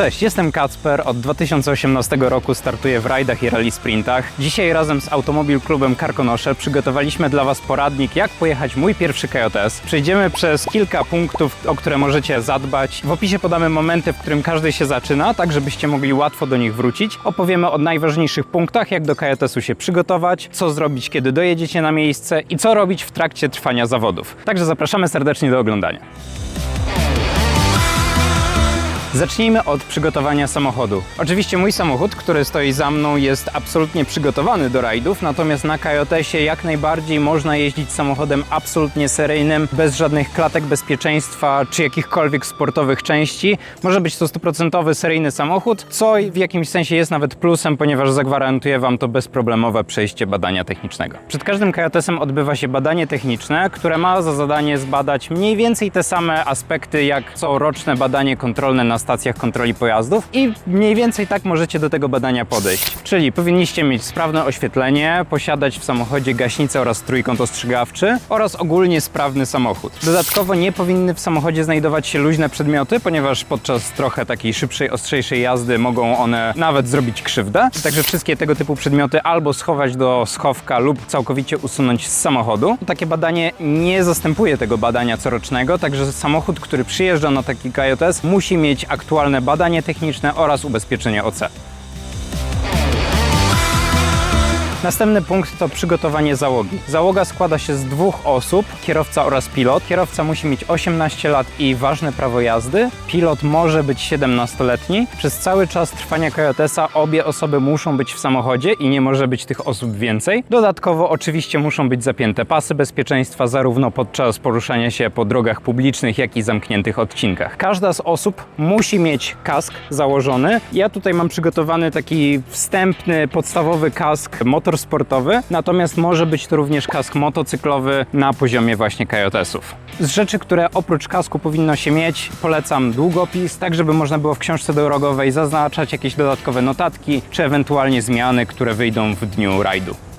Cześć, jestem Kacper. Od 2018 roku startuję w rajdach i rally sprintach. Dzisiaj razem z Automobil Klubem Karkonosze przygotowaliśmy dla Was poradnik, jak pojechać mój pierwszy KJS. Przejdziemy przez kilka punktów, o które możecie zadbać. W opisie podamy momenty, w którym każdy się zaczyna, tak żebyście mogli łatwo do nich wrócić. Opowiemy o najważniejszych punktach, jak do KJS-u się przygotować, co zrobić, kiedy dojedziecie na miejsce i co robić w trakcie trwania zawodów. Także zapraszamy serdecznie do oglądania. Zacznijmy od przygotowania samochodu. Oczywiście mój samochód, który stoi za mną, jest absolutnie przygotowany do rajdów, natomiast na KJS-ie jak najbardziej można jeździć samochodem absolutnie seryjnym, bez żadnych klatek bezpieczeństwa czy jakichkolwiek sportowych części. Może być to stuprocentowy seryjny samochód, co w jakimś sensie jest nawet plusem, ponieważ zagwarantuje Wam to bezproblemowe przejście badania technicznego. Przed każdym KJS-em odbywa się badanie techniczne, które ma za zadanie zbadać mniej więcej te same aspekty jak coroczne badanie kontrolne na stacjach kontroli pojazdów i mniej więcej tak możecie do tego badania podejść. Czyli powinniście mieć sprawne oświetlenie, posiadać w samochodzie gaśnicę oraz trójkąt ostrzegawczy oraz ogólnie sprawny samochód. Dodatkowo nie powinny w samochodzie znajdować się luźne przedmioty, ponieważ podczas trochę takiej szybszej, ostrzejszej jazdy mogą one nawet zrobić krzywdę. Także wszystkie tego typu przedmioty albo schować do schowka lub całkowicie usunąć z samochodu. Takie badanie nie zastępuje tego badania corocznego, także samochód, który przyjeżdża na taki KJS musi mieć aktualne badanie techniczne oraz ubezpieczenie OC. Następny punkt to przygotowanie załogi. Załoga składa się z dwóch osób, kierowca oraz pilot. Kierowca musi mieć 18 lat i ważne prawo jazdy. Pilot może być 17-letni. Przez cały czas trwania KJS-a obie osoby muszą być w samochodzie i nie może być tych osób więcej. Dodatkowo oczywiście muszą być zapięte pasy bezpieczeństwa zarówno podczas poruszania się po drogach publicznych, jak i zamkniętych odcinkach. Każda z osób musi mieć kask założony. Ja tutaj mam przygotowany taki wstępny, podstawowy kask motor sportowy, natomiast może być to również kask motocyklowy na poziomie właśnie KJS-ów. Z rzeczy, które oprócz kasku powinno się mieć, polecam długopis, tak żeby można było w książce drogowej zaznaczać jakieś dodatkowe notatki, czy ewentualnie zmiany, które wyjdą w dniu rajdu.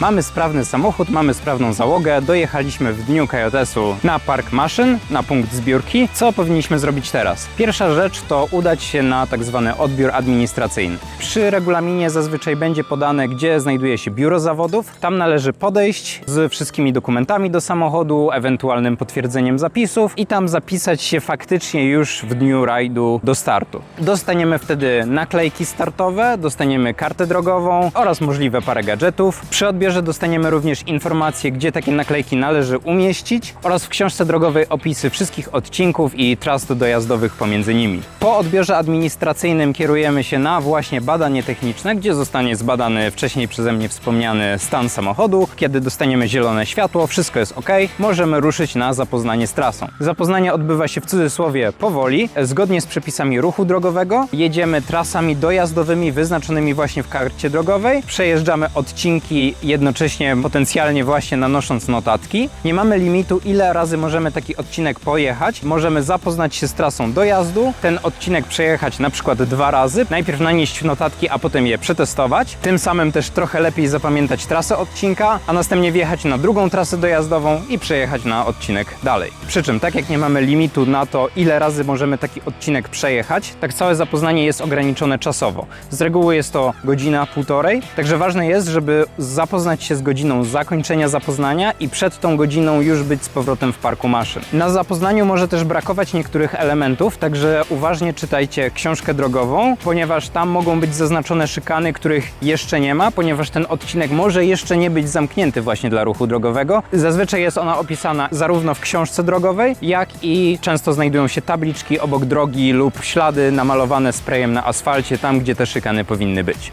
Mamy sprawny samochód, mamy sprawną załogę, dojechaliśmy w dniu KJS-u na park maszyn, na punkt zbiórki. Co powinniśmy zrobić teraz? Pierwsza rzecz to udać się na tak zwany odbiór administracyjny. Przy regulaminie zazwyczaj będzie podane, gdzie znajduje się biuro zawodów. Tam należy podejść z wszystkimi dokumentami do samochodu, ewentualnym potwierdzeniem zapisów i tam zapisać się faktycznie już w dniu rajdu do startu. Dostaniemy wtedy naklejki startowe, dostaniemy kartę drogową oraz możliwe parę gadżetów. Przy odbiorze dostaniemy również informacje, gdzie takie naklejki należy umieścić oraz w książce drogowej opisy wszystkich odcinków i tras dojazdowych pomiędzy nimi. Po odbiorze administracyjnym kierujemy się na właśnie badanie techniczne, gdzie zostanie zbadany wcześniej przeze mnie wspomniany stan samochodu. Kiedy dostaniemy zielone światło, wszystko jest ok, możemy ruszyć na zapoznanie z trasą. Zapoznanie odbywa się w cudzysłowie powoli, zgodnie z przepisami ruchu drogowego. Jedziemy trasami dojazdowymi wyznaczonymi właśnie w karcie drogowej, przejeżdżamy odcinki jednocześnie potencjalnie właśnie nanosząc notatki. Nie mamy limitu, ile razy możemy taki odcinek pojechać. Możemy zapoznać się z trasą dojazdu, ten odcinek przejechać na przykład dwa razy, najpierw nanieść notatki, a potem je przetestować. Tym samym też trochę lepiej zapamiętać trasę odcinka, a następnie wjechać na drugą trasę dojazdową i przejechać na odcinek dalej. Przy czym, tak jak nie mamy limitu na to, ile razy możemy taki odcinek przejechać, tak całe zapoznanie jest ograniczone czasowo. Z reguły jest to godzina, półtorej, także ważne jest, żeby zapoznać się z godziną zakończenia zapoznania i przed tą godziną już być z powrotem w parku maszyn. Na zapoznaniu może też brakować niektórych elementów, także uważnie czytajcie książkę drogową, ponieważ tam mogą być zaznaczone szykany, których jeszcze nie ma, ponieważ ten odcinek może jeszcze nie być zamknięty właśnie dla ruchu drogowego. Zazwyczaj jest ona opisana zarówno w książce drogowej, jak i często znajdują się tabliczki obok drogi lub ślady namalowane sprayem na asfalcie, tam gdzie te szykany powinny być.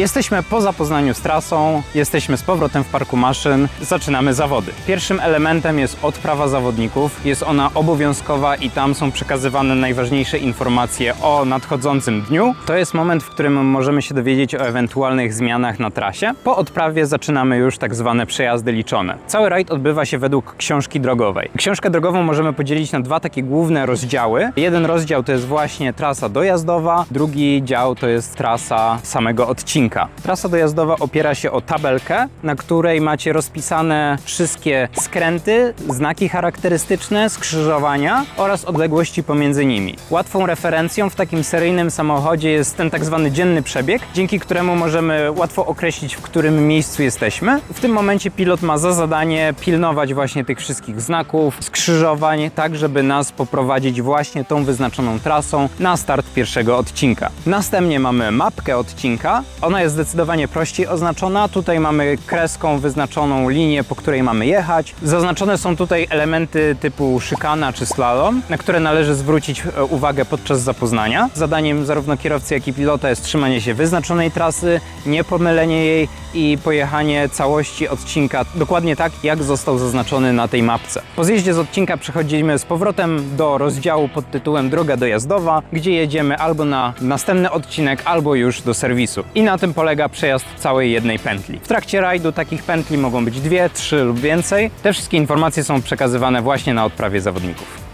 Jesteśmy po zapoznaniu z trasą, jesteśmy z powrotem w parku maszyn, zaczynamy zawody. Pierwszym elementem jest odprawa zawodników. Jest ona obowiązkowa i tam są przekazywane najważniejsze informacje o nadchodzącym dniu. To jest moment, w którym możemy się dowiedzieć o ewentualnych zmianach na trasie. Po odprawie zaczynamy już tak zwane przejazdy liczone. Cały rajd odbywa się według książki drogowej. Książkę drogową możemy podzielić na dwa takie główne rozdziały. Jeden rozdział to jest właśnie trasa dojazdowa, drugi dział to jest trasa samego odcinka. Trasa dojazdowa opiera się o tabelkę, na której macie rozpisane wszystkie skręty, znaki charakterystyczne, skrzyżowania oraz odległości pomiędzy nimi. Łatwą referencją w takim seryjnym samochodzie jest ten tak zwany dzienny przebieg, dzięki któremu możemy łatwo określić, w którym miejscu jesteśmy. W tym momencie pilot ma za zadanie pilnować właśnie tych wszystkich znaków, skrzyżowań, tak żeby nas poprowadzić właśnie tą wyznaczoną trasą na start pierwszego odcinka. Następnie mamy mapkę odcinka. Ona jest zdecydowanie prościej oznaczona. Tutaj mamy kreską wyznaczoną linię, po której mamy jechać. Zaznaczone są tutaj elementy typu szykana czy slalom, na które należy zwrócić e, uwagę podczas zapoznania. Zadaniem zarówno kierowcy, jak i pilota jest trzymanie się wyznaczonej trasy, niepomylenie jej i pojechanie całości odcinka dokładnie tak, jak został zaznaczony na tej mapce. Po zjeździe z odcinka przechodzimy z powrotem do rozdziału pod tytułem Droga dojazdowa, gdzie jedziemy albo na następny odcinek, albo już do serwisu. I na tym polega przejazd całej jednej pętli. W trakcie rajdu takich pętli mogą być dwie, trzy lub więcej. Te wszystkie informacje są przekazywane właśnie na odprawie zawodników.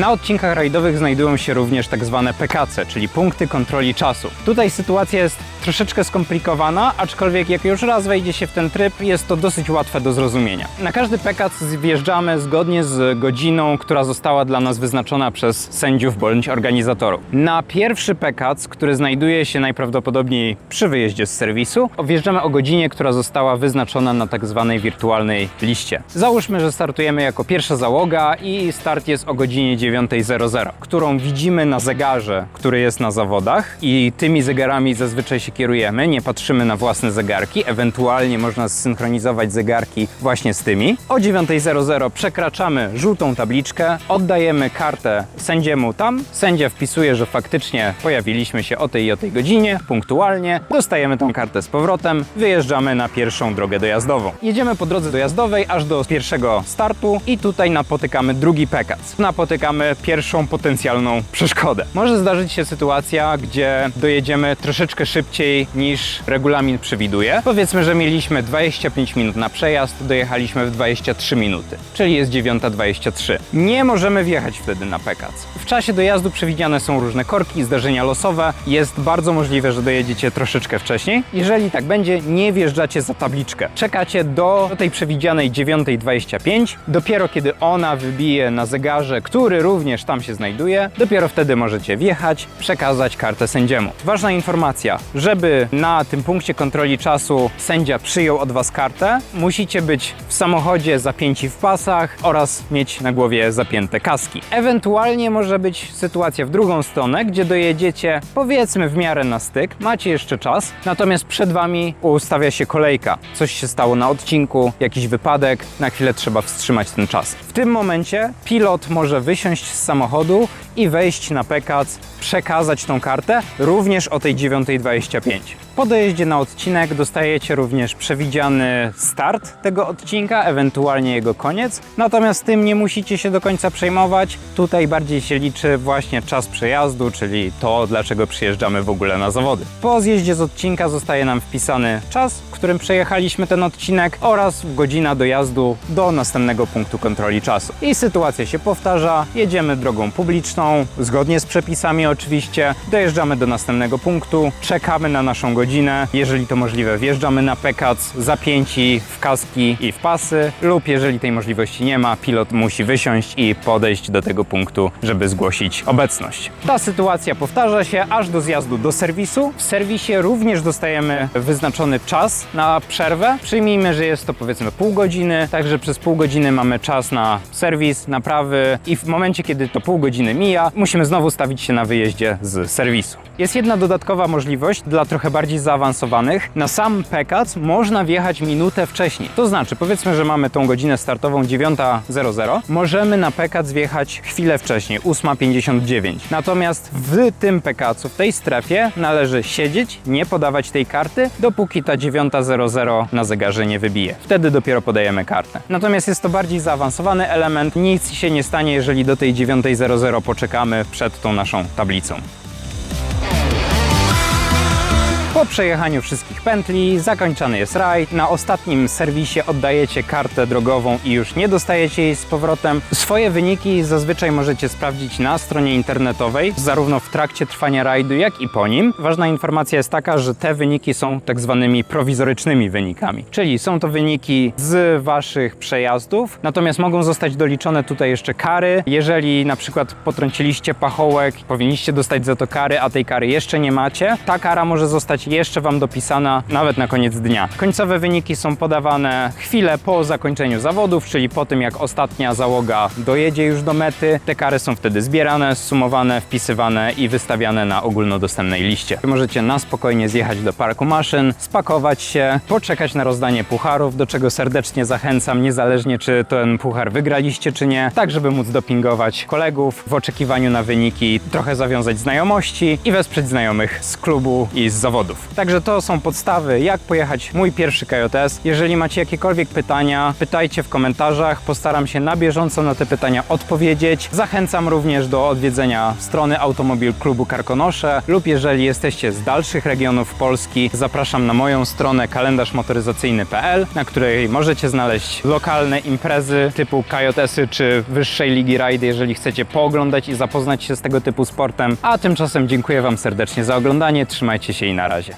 Na odcinkach rajdowych znajdują się również tak zwane PKC, czyli punkty kontroli czasu. Tutaj sytuacja jest troszeczkę skomplikowana, aczkolwiek jak już raz wejdzie się w ten tryb, jest to dosyć łatwe do zrozumienia. Na każdy PKC wjeżdżamy zgodnie z godziną, która została dla nas wyznaczona przez sędziów bądź organizatorów. Na pierwszy PKC, który znajduje się najprawdopodobniej przy wyjeździe z serwisu, wjeżdżamy o godzinie, która została wyznaczona na tak zwanej wirtualnej liście. Załóżmy, że startujemy jako pierwsza załoga i start jest o godzinie 9.00, którą widzimy na zegarze, który jest na zawodach i tymi zegarami zazwyczaj się kierujemy, nie patrzymy na własne zegarki, ewentualnie można zsynchronizować zegarki właśnie z tymi. O 9.00 przekraczamy żółtą tabliczkę, oddajemy kartę sędziemu tam, sędzia wpisuje, że faktycznie pojawiliśmy się o tej i o tej godzinie, punktualnie, dostajemy tą kartę z powrotem, wyjeżdżamy na pierwszą drogę dojazdową. Jedziemy po drodze dojazdowej aż do pierwszego startu i tutaj napotykamy drugi pekac. Napotykamy pierwszą potencjalną przeszkodę. Może zdarzyć się sytuacja, gdzie dojedziemy troszeczkę szybciej niż regulamin przewiduje. Powiedzmy, że mieliśmy 25 minut na przejazd, dojechaliśmy w 23 minuty, czyli jest 9.23. Nie możemy wjechać wtedy na pekac. W czasie dojazdu przewidziane są różne korki, zdarzenia losowe. Jest bardzo możliwe, że dojedziecie troszeczkę wcześniej. Jeżeli tak będzie, nie wjeżdżacie za tabliczkę. Czekacie do tej przewidzianej 9.25. Dopiero kiedy ona wybije na zegarze, który również tam się znajduje, dopiero wtedy możecie wjechać, przekazać kartę sędziemu. Ważna informacja, żeby na tym punkcie kontroli czasu sędzia przyjął od Was kartę, musicie być w samochodzie zapięci w pasach oraz mieć na głowie zapięte kaski. Ewentualnie może być sytuacja w drugą stronę, gdzie dojedziecie powiedzmy w miarę na styk, macie jeszcze czas, natomiast przed Wami ustawia się kolejka. Coś się stało na odcinku, jakiś wypadek, na chwilę trzeba wstrzymać ten czas. W tym momencie pilot może wysiąść z samochodu i wejść na PKC, przekazać tą kartę również o tej 9.25. Po dojeździe na odcinek dostajecie również przewidziany start tego odcinka, ewentualnie jego koniec. Natomiast tym nie musicie się do końca przejmować. Tutaj bardziej się liczy właśnie czas przejazdu, czyli to, dlaczego przyjeżdżamy w ogóle na zawody. Po zjeździe z odcinka zostaje nam wpisany czas, w którym przejechaliśmy ten odcinek oraz godzina dojazdu do następnego punktu kontroli czasu. I sytuacja się powtarza, jedziemy drogą publiczną, zgodnie z przepisami oczywiście, dojeżdżamy do następnego punktu, czekamy na naszą godzinę, jeżeli to możliwe wjeżdżamy na pekac, zapięci w kaski i w pasy lub jeżeli tej możliwości nie ma, pilot musi wysiąść i podejść do tego punktu, żeby zgłosić obecność. Ta sytuacja powtarza się aż do zjazdu do serwisu. W serwisie również dostajemy wyznaczony czas na przerwę. Przyjmijmy, że jest to powiedzmy pół godziny, także przez pół godziny mamy czas na serwis, naprawy i w momencie, kiedy to pół godziny mija, musimy znowu stawić się na wyjeździe z serwisu. Jest jedna dodatkowa możliwość dla trochę bardziej zaawansowanych. Na sam PKC można wjechać minutę wcześniej. To znaczy, powiedzmy, że mamy tą godzinę startową 9.00, możemy na PKC wjechać chwilę wcześniej, 8.59. Natomiast w tym PKC, w tej strefie należy siedzieć, nie podawać tej karty, dopóki ta 9.00 na zegarze nie wybije. Wtedy dopiero podajemy kartę. Natomiast jest to bardziej zaawansowany element. Nic się nie stanie, jeżeli do tej 9.00 poczekamy przed tą naszą tablicą. Po przejechaniu wszystkich pętli zakończony jest rajd. Na ostatnim serwisie oddajecie kartę drogową i już nie dostajecie jej z powrotem. Swoje wyniki zazwyczaj możecie sprawdzić na stronie internetowej, zarówno w trakcie trwania rajdu, jak i po nim. Ważna informacja jest taka, że te wyniki są tak zwanymi prowizorycznymi wynikami, czyli są to wyniki z waszych przejazdów, natomiast mogą zostać doliczone tutaj jeszcze kary. Jeżeli na przykład potrąciliście pachołek, powinniście dostać za to kary, a tej kary jeszcze nie macie, ta kara może zostać jeszcze wam dopisana nawet na koniec dnia. Końcowe wyniki są podawane chwilę po zakończeniu zawodów, czyli po tym jak ostatnia załoga dojedzie już do mety. Te kary są wtedy zbierane, sumowane, wpisywane i wystawiane na ogólnodostępnej liście. Możecie na spokojnie zjechać do parku maszyn, spakować się, poczekać na rozdanie pucharów, do czego serdecznie zachęcam, niezależnie czy ten puchar wygraliście czy nie, tak żeby móc dopingować kolegów w oczekiwaniu na wyniki, trochę zawiązać znajomości i wesprzeć znajomych z klubu i z zawodów. Także to są podstawy, jak pojechać mój pierwszy KJS. Jeżeli macie jakiekolwiek pytania, pytajcie w komentarzach, postaram się na bieżąco na te pytania odpowiedzieć. Zachęcam również do odwiedzenia strony Automobil Klubu Karkonosze lub jeżeli jesteście z dalszych regionów Polski, zapraszam na moją stronę kalendarzmotoryzacyjny.pl, na której możecie znaleźć lokalne imprezy typu KJS-y czy wyższej ligi rajdy, jeżeli chcecie pooglądać i zapoznać się z tego typu sportem. A tymczasem dziękuję Wam serdecznie za oglądanie, trzymajcie się i na razie. пляжі.